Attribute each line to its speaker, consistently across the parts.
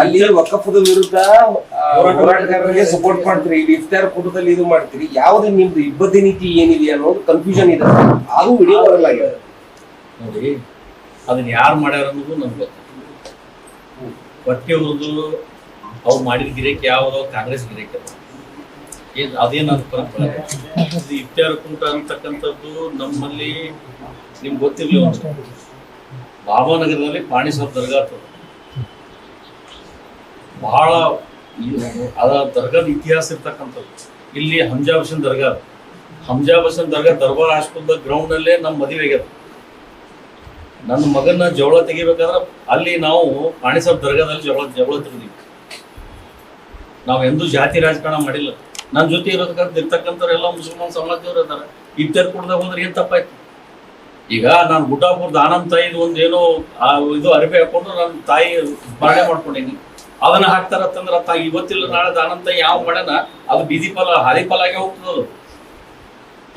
Speaker 1: ಅಲ್ಲಿ ವಕಫದ ವಿರುದ್ಧ ಹೋರಾಟಗಾರರಿಗೆ ಸಪೋರ್ಟ್ ಮಾಡ್ತೀರಿ. ಇಲ್ಲಿ ಇಫ್ತಾರ್ ಕೂಟದಲ್ಲಿ ಇದು ಮಾಡ್ತೀರಿ. ಯಾವ್ದು ನಿಮ್ದು ಇಬ್ಬದಿ ನೀತಿ ಏನಿದೆ ಅನ್ನೋದು ಕನ್ಫ್ಯೂಷನ್ ಇದೆ. ಅದು ವಿಡಿಯೋ ಬರಲ್ಲ ಆಗಿದೆ.
Speaker 2: ನೋಡಿ ಅದನ್ನ ಯಾರು ಮಾಡ್ಯಾರ ಅನ್ನೋದು ನಮ್ಗೆ ಬಟ್ಟೆ ಹೊಟ್ಟೆ ಉರಿದು ಅವ್ರು ಮಾಡಿದ ಗಿರೇಕ್ ಯಾವ್ದು ಕಾಂಗ್ರೆಸ್ ಗಿರೇಕ್ ಅದೇನ ಏನ್ ಅಂತ ಪರಂಪರೆ? ಇಫ್ತಾರ್ ಕೂಟ ಅಂತಕ್ಕಂಥದ್ದು ನಮ್ಮಲ್ಲಿ ನಿಮ್ಗೆ ಗೊತ್ತಿರ್ಲಿ ಒಂದು. ಬಾಬಾನಗರದಲ್ಲಿ ಪಾಣಿಸ್ವರ್ ದರ್ಗಾ ಬಹಳ ಅದ ದರ್ಗಾದ ಇತಿಹಾಸ ಇರ್ತಕ್ಕಂಥದ್ದು. ಇಲ್ಲಿ ಹಂಜಾ ಬಸನ್ ದರ್ಗಾ. ಹಂಜಾ ಬಸನ್ ದರ್ಗಾ ದರ್ಬಾರ್ ಹಾಸ್ಪಿಟಲ್ ಗ್ರೌಂಡ್ ಅಲ್ಲೇ ನಮ್ಮ ಮದುವೆ ಆಗ್ಯದ. ನನ್ನ ಮಗನ ಜವಳ ತೆಗಿಬೇಕಾದ್ರೆ ಅಲ್ಲಿ ನಾವು ಪಾಣಿಸಾಬ್ ದರ್ಗಾದಲ್ಲಿ ಜವಳ ಜವಳ ತೆಗೆದಿವಿ ನಾವು ಎಂದೂ ಜಾತಿ ರಾಜಕಾರಣ ಮಾಡಿಲ್ಲ. ನನ್ನ ಜೊತೆ ಇರೋದಕ್ಕಂತ ಇರ್ತಕ್ಕಂಥವ್ರೆಲ್ಲ ಮುಸಲ್ಮಾನ್ ಸಮಾಜದವ್ರು ಇದ್ದಾರೆ ಇತ್ತರ ಕುಡ್ದಾಗ ಹೋದ್ರೆ ಏನು ತಪ್ಪಾಯ್ತು? ಈಗ ನಾನು ಗುಡ್ಡಾಪುರದ ಆನಂದ್ ತಾಯಿದು ಒಂದು ಏನೋ ಇದು ಅರಿವೆ ಹಾಕೊಂಡು ನನ್ನ ತಾಯಿ ಸ್ಮರಣೆ ಮಾಡ್ಕೊಂಡೀನಿ ಅದನ್ನ ಹಾಕ್ತಾರತ್ತಂದ್ರ ತಾ ಇವತ್ತಿಲ್ಲ ನಾಳೆ ದಾನಂತ ಯಾವ ಮಡನ ಅದು ಬೀದಿ ಫಲ, ಹಾದಿ ಫಲ ಆಗಿ ಹೋಗ್ತದ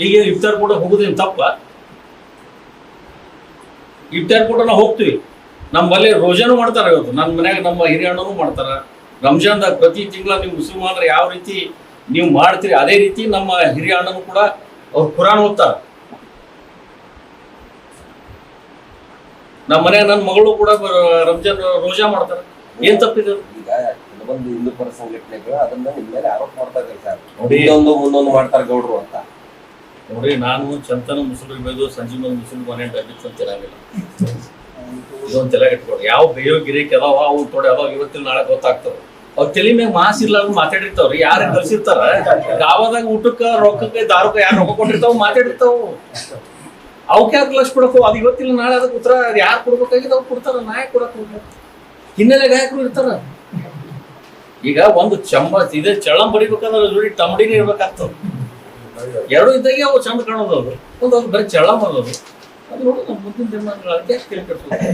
Speaker 2: ಈಗ ಇಫ್ತಾರ್ ಕೂಡ ಹೋಗುದೇನು ತಪ್ಪ? ಇಫ್ತಾರ್ ಕೂಡ ನಾವು ಹೋಗ್ತೀವಿ. ನಮ್ಮಲ್ಲಿ ರೋಜಾನು ಮಾಡ್ತಾರ ಇವತ್ತು. ನನ್ನ ಮನ್ಯಾಗ ನಮ್ಮ ಹಿರಿಯಣ್ಣನು ಮಾಡ್ತಾರ. ರಂಜಾನ್ದಾಗ ಪ್ರತಿ ತಿಂಗಳ ನೀವು ಮುಸಲ್ಮಾನರು ಯಾವ ರೀತಿ ನೀವು ಮಾಡ್ತೀರಿ, ಅದೇ ರೀತಿ ನಮ್ಮ ಹಿರಿಯ ಅಣ್ಣನು ಕೂಡ ಅವ್ರು ಕುರಾನ್ ಓದ್ತಾರ. ನಮ್ಮ ಮನ್ಯಾಗ ನನ್ನ ಮಗಳು ಕೂಡ ರಂಜಾನ್ ರೋಜಾ ಮಾಡ್ತಾರ. ಏನ್ ತಪ್ಪಿದ್ರು
Speaker 1: ಈಗ ಕೆಲವೊಂದು ಹಿಂದೂ ಪರ ಸಂಘಟನೆಗಳು ಅದನ್ನ ನಿಮ್ ಮೇಲೆ ಆರೋಪ ಮಾಡ್ತಾ ಇದ್ದಾರೆ ಸರ್.
Speaker 2: ನೋಡಿ.
Speaker 1: ಮುಂದೊಂದು ಮುಂದೊಂದು ಮಾಡ್ತಾರೆ ಗೌಡ್ರು ಅಂತ.
Speaker 2: ನೋಡಿ ನಾನು ಚಂತನ ಮುಸುಲಿಮ್ ಬೇದು ಸಂಜೀವನ ಮುಸುಲಿಮ್ ಮನೆ ಡಬ್ಬಿತ್ತು ಅಂತ ಇರಂಗಿಲ್ಲ ಇದೊಂದು ತಲೆ ಇಟ್ಕೊಡಿ. ಯಾವ ಬೇಯೋ ಗಿರಿಕ್ ಅದಾವ ಅವು ತೊಡೆ ಅದಾವ ಇವತ್ತಿನ ನಾಳೆ ಗೊತ್ತಾಗ್ತಾವ ಅವ್ ತಲೆ ಮ್ಯಾಗ ಮಾಸ್ ಇಲ್ಲ ಮಾತಾಡಿರ್ತಾವ್ರಿ. ಯಾರ ಕಳ್ಸಿರ್ತಾರ? ಗಾವದಾಗ ಊಟಕ್ಕ ರೊಕ್ಕಕ್ಕೆ ದಾರುಕ ಯಾರು ರೊಕ್ಕ ಕೊಟ್ಟಿರ್ತಾವ ಮಾತಾಡಿರ್ತಾವ. ಅವಕ್ಕೆ ಯಾಕೆ ಲಕ್ಷ ಕೊಡಕು ಅದು ಇವತ್ತಿಲ್ಲ ನಾಳೆ ಅದಕ್ಕೆ ಉತ್ತರ ಯಾರು ಕೊಡ್ಬೇಕಾಗಿದೆ ಅವ್ರು ಕೊಡ್ತಾರ ನಾಯ ಕೊಡಕ್ ಹೋಗ್ಬೇಕು ಹಿನ್ನೆಲೆ ಗಾಯಕರು ಇರ್ತಾರ. ಈಗ ಒಂದು ಚಂಬ ಇದೇ ಚಳಂ ಬಡಿಬೇಕಂದ್ರೆ ಜೋಡಿ ಟಮಡಿನೇ ಇರ್ಬೇಕಾಗ್ತದೆ. ಎರಡು ಇದ್ದಾಗೆ ಅವು ಚಂದ ಕಾಣೋದು ಅದು. ಒಂದು ಅದು ಬರೀ ಚಳಂ ಅನ್ನೋದು ಅದು. ನೋಡಿ ಮುಂದಿನ ದಿನ ಅದಕ್ಕೆ ಕೇಳ್ಕೊಳ್ತದೆ?